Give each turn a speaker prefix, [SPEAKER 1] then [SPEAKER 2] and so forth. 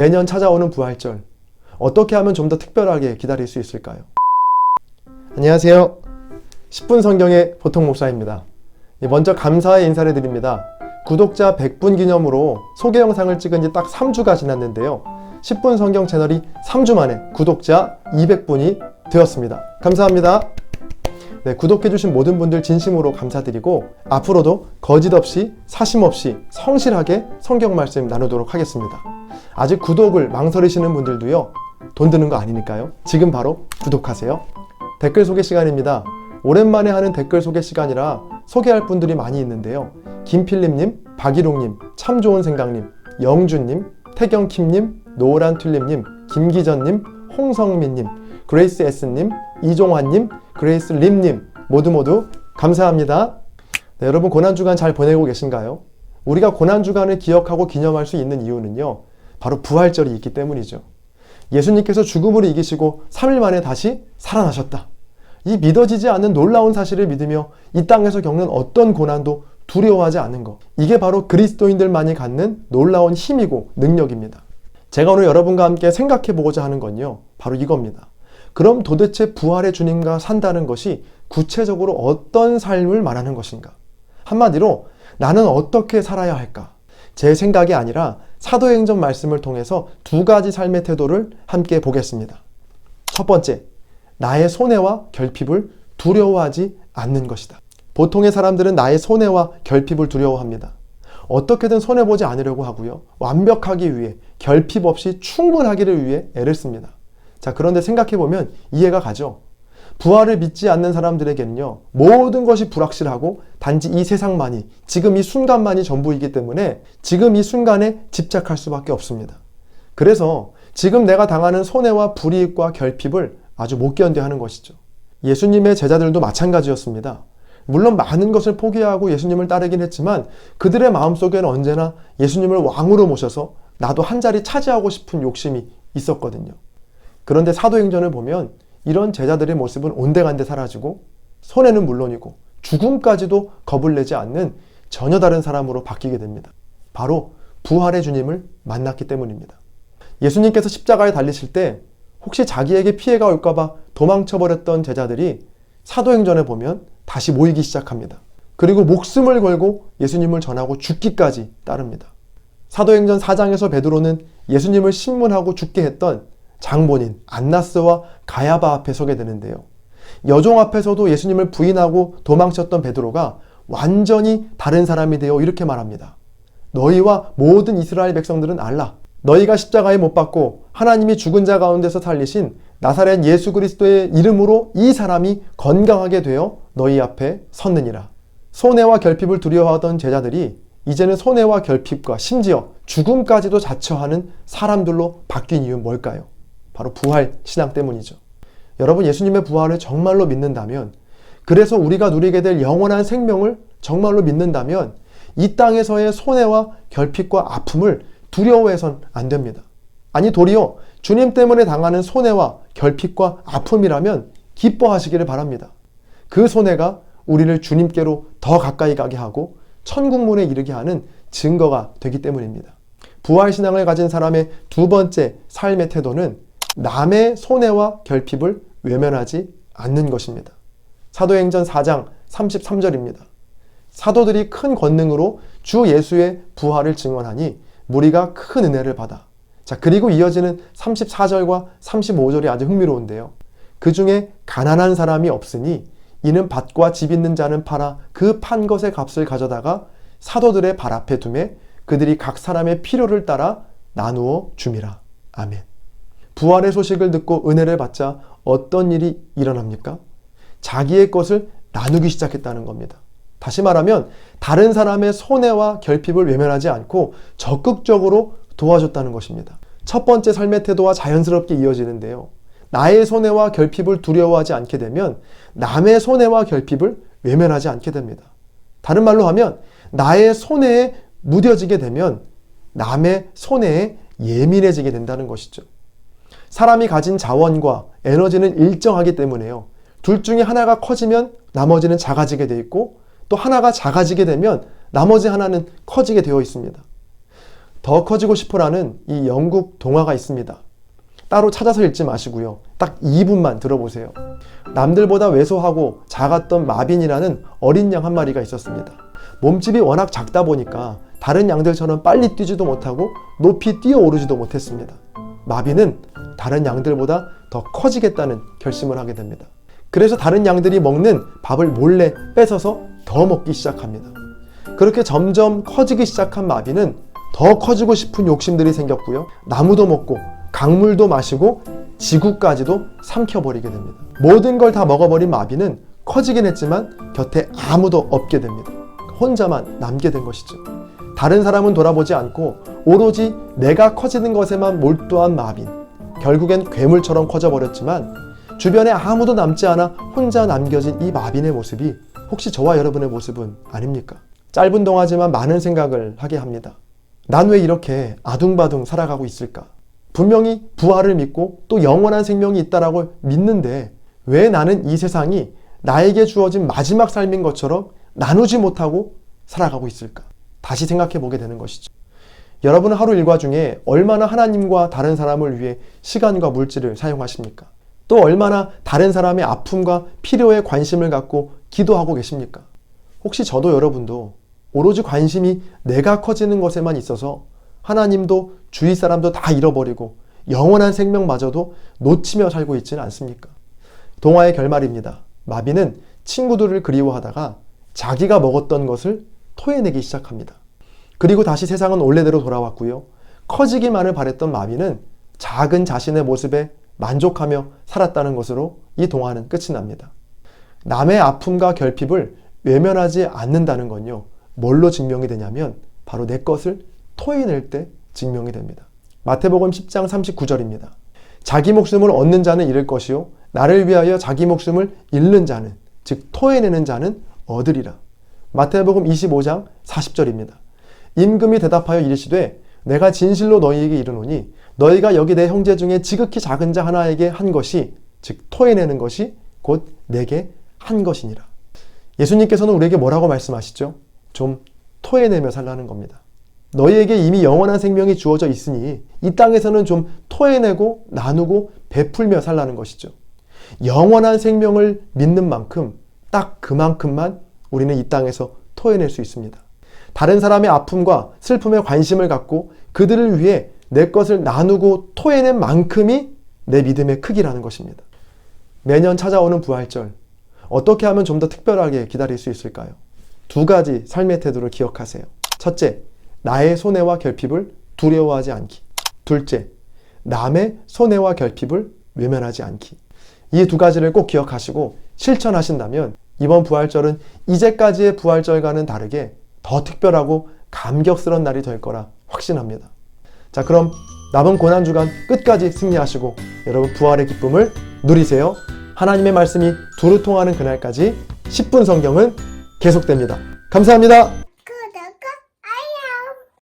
[SPEAKER 1] 내년 찾아오는 부활절 어떻게 하면 좀 더 특별하게 기다릴 수 있을까요? 안녕하세요. 10분 성경의 보통 목사입니다. 예, 먼저 감사의 인사를 드립니다. 구독자 100분 기념으로 소개 영상을 찍은 지 딱 3주가 지났는데요. 10분 성경 채널이 3주 만에 구독자 200분이 되었습니다. 감사합니다. 네, 구독해주신 모든 분들 진심으로 감사드리고 앞으로도 거짓 없이 사심 없이 성실하게 성경 말씀 나누도록 하겠습니다. 아직 구독을 망설이시는 분들도요, 돈 드는 거 아니니까요. 지금 바로 구독하세요. 댓글 소개 시간입니다. 오랜만에 하는 댓글 소개 시간이라 소개할 분들이 많이 있는데요. 김필립님, 박일웅님, 참 좋은 생각님, 영준님, 태경킴님, 노란 튤립님, 김기전님, 홍성민님, 그레이스 S님, 이종환님, 그레이스 림님 모두 모두 감사합니다. 네, 여러분 고난주간 잘 보내고 계신가요? 우리가 고난주간을 기억하고 기념할 수 있는 이유는요. 바로 부활절이 있기 때문이죠. 예수님께서 죽음을 이기시고 3일 만에 다시 살아나셨다. 이 믿어지지 않는 놀라운 사실을 믿으며 이 땅에서 겪는 어떤 고난도 두려워하지 않는 것. 이게 바로 그리스도인들만이 갖는 놀라운 힘이고 능력입니다. 제가 오늘 여러분과 함께 생각해 보고자 하는 건요. 바로 이겁니다. 그럼 도대체 부활의 주님과 산다는 것이 구체적으로 어떤 삶을 말하는 것인가? 한마디로 나는 어떻게 살아야 할까? 제 생각이 아니라 사도행전 말씀을 통해서 두 가지 삶의 태도를 함께 보겠습니다. 첫 번째, 나의 손해와 결핍을 두려워하지 않는 것이다. 보통의 사람들은 나의 손해와 결핍을 두려워합니다. 어떻게든 손해보지 않으려고 하고요. 완벽하기 위해, 결핍 없이 충분하기를 위해 애를 씁니다. 자, 그런데 생각해보면 이해가 가죠? 부활을 믿지 않는 사람들에게는요, 모든 것이 불확실하고 단지 이 세상만이, 지금 이 순간만이 전부이기 때문에 지금 이 순간에 집착할 수밖에 없습니다. 그래서 지금 내가 당하는 손해와 불이익과 결핍을 아주 못 견뎌 하는 것이죠. 예수님의 제자들도 마찬가지였습니다. 물론 많은 것을 포기하고 예수님을 따르긴 했지만 그들의 마음속에는 언제나 예수님을 왕으로 모셔서 나도 한 자리 차지하고 싶은 욕심이 있었거든요. 그런데 사도행전을 보면 이런 제자들의 모습은 온데간데 사라지고 손해는 물론이고 죽음까지도 겁을 내지 않는 전혀 다른 사람으로 바뀌게 됩니다. 바로 부활의 주님을 만났기 때문입니다. 예수님께서 십자가에 달리실 때 혹시 자기에게 피해가 올까봐 도망쳐버렸던 제자들이 사도행전에 보면 다시 모이기 시작합니다. 그리고 목숨을 걸고 예수님을 전하고 죽기까지 따릅니다. 사도행전 4장에서 베드로는 예수님을 신문하고 죽게 했던 장본인 안나스와 가야바 앞에 서게 되는데요. 여종 앞에서도 예수님을 부인하고 도망쳤던 베드로가 완전히 다른 사람이 되어 이렇게 말합니다. 너희와 모든 이스라엘 백성들은 알라. 너희가 십자가에 못 박고 하나님이 죽은 자 가운데서 살리신 나사렛 예수 그리스도의 이름으로 이 사람이 건강하게 되어 너희 앞에 섰느니라. 손해와 결핍을 두려워하던 제자들이 이제는 손해와 결핍과 심지어 죽음까지도 자처하는 사람들로 바뀐 이유는 뭘까요? 바로 부활 신앙 때문이죠. 여러분 예수님의 부활을 정말로 믿는다면 그래서 우리가 누리게 될 영원한 생명을 정말로 믿는다면 이 땅에서의 손해와 결핍과 아픔을 두려워해선 안 됩니다. 아니 도리어 주님 때문에 당하는 손해와 결핍과 아픔이라면 기뻐하시기를 바랍니다. 그 손해가 우리를 주님께로 더 가까이 가게 하고 천국문에 이르게 하는 증거가 되기 때문입니다. 부활 신앙을 가진 사람의 두 번째 삶의 태도는 남의 손해와 결핍을 외면하지 않는 것입니다. 사도행전 4장 33절입니다. 사도들이 큰 권능으로 주 예수의 부활을 증언하니 무리가 큰 은혜를 받아. 자, 그리고 이어지는 34절과 35절이 아주 흥미로운데요. 그 중에 가난한 사람이 없으니 이는 밭과 집 있는 자는 팔아 그 판 것의 값을 가져다가 사도들의 발 앞에 두매 그들이 각 사람의 필요를 따라 나누어 줌이라. 아멘. 부활의 소식을 듣고 은혜를 받자 어떤 일이 일어납니까? 자기의 것을 나누기 시작했다는 겁니다. 다시 말하면 다른 사람의 손해와 결핍을 외면하지 않고 적극적으로 도와줬다는 것입니다. 첫 번째 삶의 태도와 자연스럽게 이어지는데요. 나의 손해와 결핍을 두려워하지 않게 되면 남의 손해와 결핍을 외면하지 않게 됩니다. 다른 말로 하면 나의 손해에 무뎌지게 되면 남의 손해에 예민해지게 된다는 것이죠. 사람이 가진 자원과 에너지는 일정하기 때문에요. 둘 중에 하나가 커지면 나머지는 작아지게 돼 있고 또 하나가 작아지게 되면 나머지 하나는 커지게 되어 있습니다. 더 커지고 싶어라는 이 영국 동화가 있습니다. 따로 찾아서 읽지 마시고요. 딱 2분만 들어보세요. 남들보다 왜소하고 작았던 마빈이라는 어린 양 한 마리가 있었습니다. 몸집이 워낙 작다 보니까 다른 양들처럼 빨리 뛰지도 못하고 높이 뛰어오르지도 못했습니다. 마빈은 다른 양들보다 더 커지겠다는 결심을 하게 됩니다. 그래서 다른 양들이 먹는 밥을 몰래 뺏어서 더 먹기 시작합니다. 그렇게 점점 커지기 시작한 마비는 더 커지고 싶은 욕심들이 생겼고요. 나무도 먹고 강물도 마시고 지구까지도 삼켜버리게 됩니다. 모든 걸 다 먹어버린 마비는 커지긴 했지만 곁에 아무도 없게 됩니다. 혼자만 남게 된 것이죠. 다른 사람은 돌아보지 않고 오로지 내가 커지는 것에만 몰두한 마빈. 결국엔 괴물처럼 커져버렸지만 주변에 아무도 남지 않아 혼자 남겨진 이 마빈의 모습이 혹시 저와 여러분의 모습은 아닙니까? 짧은 동화지만 많은 생각을 하게 합니다. 난 왜 이렇게 아둥바둥 살아가고 있을까? 분명히 부활을 믿고 또 영원한 생명이 있다라고 믿는데 왜 나는 이 세상이 나에게 주어진 마지막 삶인 것처럼 나누지 못하고 살아가고 있을까? 다시 생각해 보게 되는 것이죠. 여러분은 하루 일과 중에 얼마나 하나님과 다른 사람을 위해 시간과 물질을 사용하십니까? 또 얼마나 다른 사람의 아픔과 필요에 관심을 갖고 기도하고 계십니까? 혹시 저도 여러분도 오로지 관심이 내가 커지는 것에만 있어서 하나님도 주위 사람도 다 잃어버리고 영원한 생명마저도 놓치며 살고 있지는 않습니까? 동화의 결말입니다. 마비는 친구들을 그리워하다가 자기가 먹었던 것을 토해내기 시작합니다. 그리고 다시 세상은 원래대로 돌아왔고요. 커지기만을 바랬던 마비는 작은 자신의 모습에 만족하며 살았다는 것으로 이 동화는 끝이 납니다. 남의 아픔과 결핍을 외면하지 않는다는 건요. 뭘로 증명이 되냐면 바로 내 것을 토해낼 때 증명이 됩니다. 마태복음 10장 39절입니다. 자기 목숨을 얻는 자는 잃을 것이요 나를 위하여 자기 목숨을 잃는 자는 즉 토해내는 자는 얻으리라. 마태복음 25장 40절입니다. 임금이 대답하여 이르시되 내가 진실로 너희에게 이르노니 너희가 여기 내 형제 중에 지극히 작은 자 하나에게 한 것이 즉 토해내는 것이 곧 내게 한 것이니라. 예수님께서는 우리에게 뭐라고 말씀하시죠? 좀 토해내며 살라는 겁니다. 너희에게 이미 영원한 생명이 주어져 있으니 이 땅에서는 좀 토해내고 나누고 베풀며 살라는 것이죠. 영원한 생명을 믿는 만큼 딱 그만큼만 우리는 이 땅에서 토해낼 수 있습니다. 다른 사람의 아픔과 슬픔에 관심을 갖고 그들을 위해 내 것을 나누고 토해낸 만큼이 내 믿음의 크기라는 것입니다. 매년 찾아오는 부활절, 어떻게 하면 좀 더 특별하게 기다릴 수 있을까요? 두 가지 삶의 태도를 기억하세요. 첫째, 나의 손해와 결핍을 두려워하지 않기. 둘째, 남의 손해와 결핍을 외면하지 않기. 이 두 가지를 꼭 기억하시고 실천하신다면 이번 부활절은 이제까지의 부활절과는 다르게 더 특별하고 감격스러운 날이 될 거라 확신합니다. 자, 그럼 남은 고난주간 끝까지 승리하시고 여러분 부활의 기쁨을 누리세요. 하나님의 말씀이 두루 통하는 그날까지 10분 성경은 계속됩니다. 감사합니다.